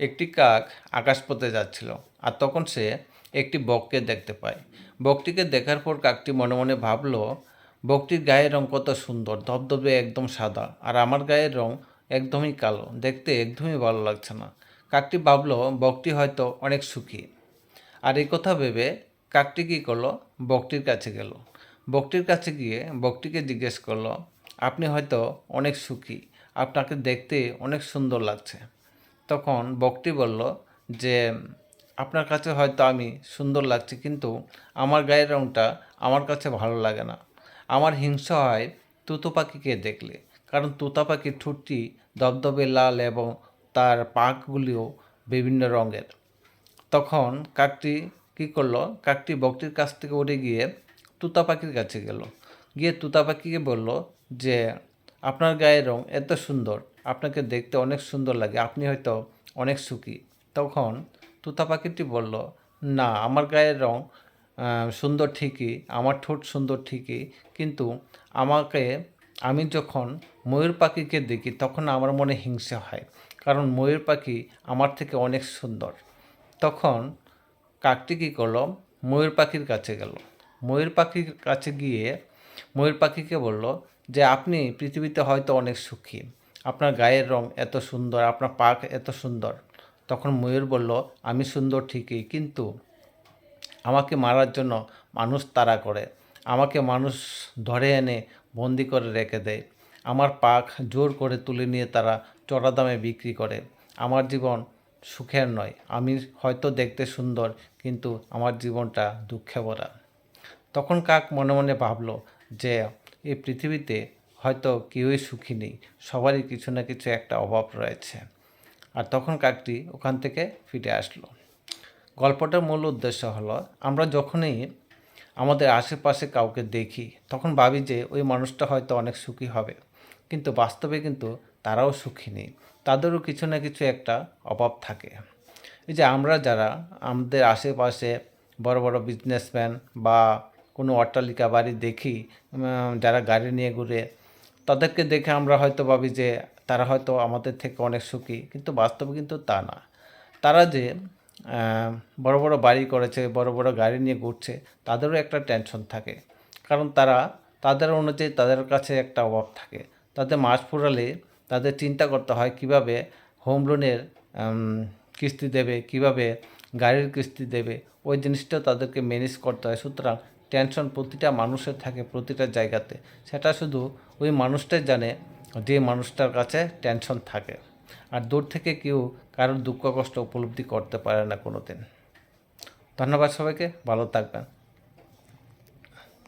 একটি কাক আকাশপথে যাচ্ছিল আর তখন সে একটি বককে দেখতে পায়। বকটিকে দেখার পর কাকটি মনে মনে ভাবলো, বকটির গায়ের রং কত সুন্দর, ধবধবে একদম সাদা, আর আমার গায়ের রং একদমই কালো, দেখতে একদমই ভালো লাগছে না। কাকটি ভাবলো, বকটি হয়তো অনেক সুখী। আর এই কথা ভেবে কাকটি কী করল, বকটির কাছে গেল। বকটির কাছে গিয়ে বকটিকে জিজ্ঞেস করল, আপনি হয়তো অনেক সুখী, আপনাকে দেখতে অনেক সুন্দর লাগছে। তখন বকটি বলল যে, আপনার কাছে হয়তো আমি সুন্দর লাগছি, কিন্তু আমার গায়ের রঙটা আমার কাছে ভালো লাগে না। আমার হিংসা হয় তুতো পাখিকে দেখলে। কারণ তোতা পাখির ঠোঁটটি দবদবে লাল এবং তার পাকগুলিও বিভিন্ন রঙের। তখন কাকটি কী করল, কাকটি বকটির কাছ থেকে উড়ে গিয়ে তুতা পাখির কাছে গেল। গিয়ে তুতা পাখিকে বলল যে আপনার গায়ের রং এত সুন্দর, আপনাকে দেখতে অনেক সুন্দর লাগে, আপনি হয়তো অনেক সুখী। তখন তুতা পাখিটি বলল, না, আমার গায়ের রং সুন্দর ঠিকই, আমার ঠোঁট সুন্দর ঠিকই, কিন্তু আমাকে, আমি যখন ময়ূর পাখিকে দেখি, তখন আমার মনে হিংসা হয়, কারণ ময়ূর পাখি আমার থেকে অনেক সুন্দর। তখন কাকটি কী করল, ময়ূর পাখির কাছে গেল। ময়ূর পাখির কাছে গিয়ে ময়ূর পাখিকে বলল যে আপনি পৃথিবীতে হয়তো অনেক সুখী। আপনার গায়ের রং এত সুন্দর, আপনার পাখ এত সুন্দর। তখন ময়ূর বলল, আমি সুন্দর ঠিকই, কিন্তু আমাকে মারার জন্য মানুষ তাড়া করে। আমাকে মানুষ ধরে এনে বন্দি করে রেখে দেয়। আমার পাখ জোর করে তুলে নিয়ে তারা চড়া দামে বিক্রি করে। আমার জীবন সুখের নয়। আমি হয়তো দেখতে সুন্দর, কিন্তু আমার জীবনটা দুঃখে ভরা। তখন কাক মনে মনে ভাবলো যে এই পৃথিবীতে হয়তো কেউই সুখী নেই। সবারই কিছু না কিছু একটা অভাব রয়েছে। আর তখন কাকটি ওখান থেকে ফিরে আসলো। গল্পটার মূল উদ্দেশ্য হলো, আমরা যখনই আমাদের আশেপাশে কাউকে দেখি, তখন ভাবি যে ওই মানুষটা হয়তো অনেক সুখী হবে। কিন্তু বাস্তবে কিন্তু তারাও সুখী নেই। তাদেরও কিছু না কিছু একটা অভাব থাকে। এই যে আমরা যারা, আমাদের আশেপাশে বড় বড় বিজনেসম্যান বা কোনো অট্টালিকা বাড়ি দেখি যারা গাড়ি নিয়ে ঘুরে, তাদেরকে দেখে আমরা হয়তো ভাবি যে তারা হয়তো আমাদের থেকে অনেক সুখী। কিন্তু বাস্তবে কিন্তু তা না। তারা যে বড় বড় বাড়ি করেছে, বড় বড় গাড়ি নিয়ে ঘুরছে, তাদেরও একটা টেনশন থাকে। কারণ তারা, তাদের অনুযায়ী তাদের কাছে একটা অভাব থাকে। তাদের মাস ফুরালে তাদের চিন্তা করতে হয় কীভাবে হোম লোনের কিস্তি দেবে, কীভাবে গাড়ির কিস্তি দেবে, ওই জিনিসটাও তাদেরকে ম্যানেজ করতে হয়। সুতরাং টেনশন প্রতিটা মানুষের থাকে প্রতিটা জায়গাতে। সেটা শুধু ওই মানুষটাই জানে যে মানুষটার কাছে টেনশন থাকে। আর দূর থেকে কেউ কারোর দুঃখ কষ্ট উপলব্ধি করতে পারে না কোনো দিন ধন্যবাদ সবাইকে, ভালো থাকবেন।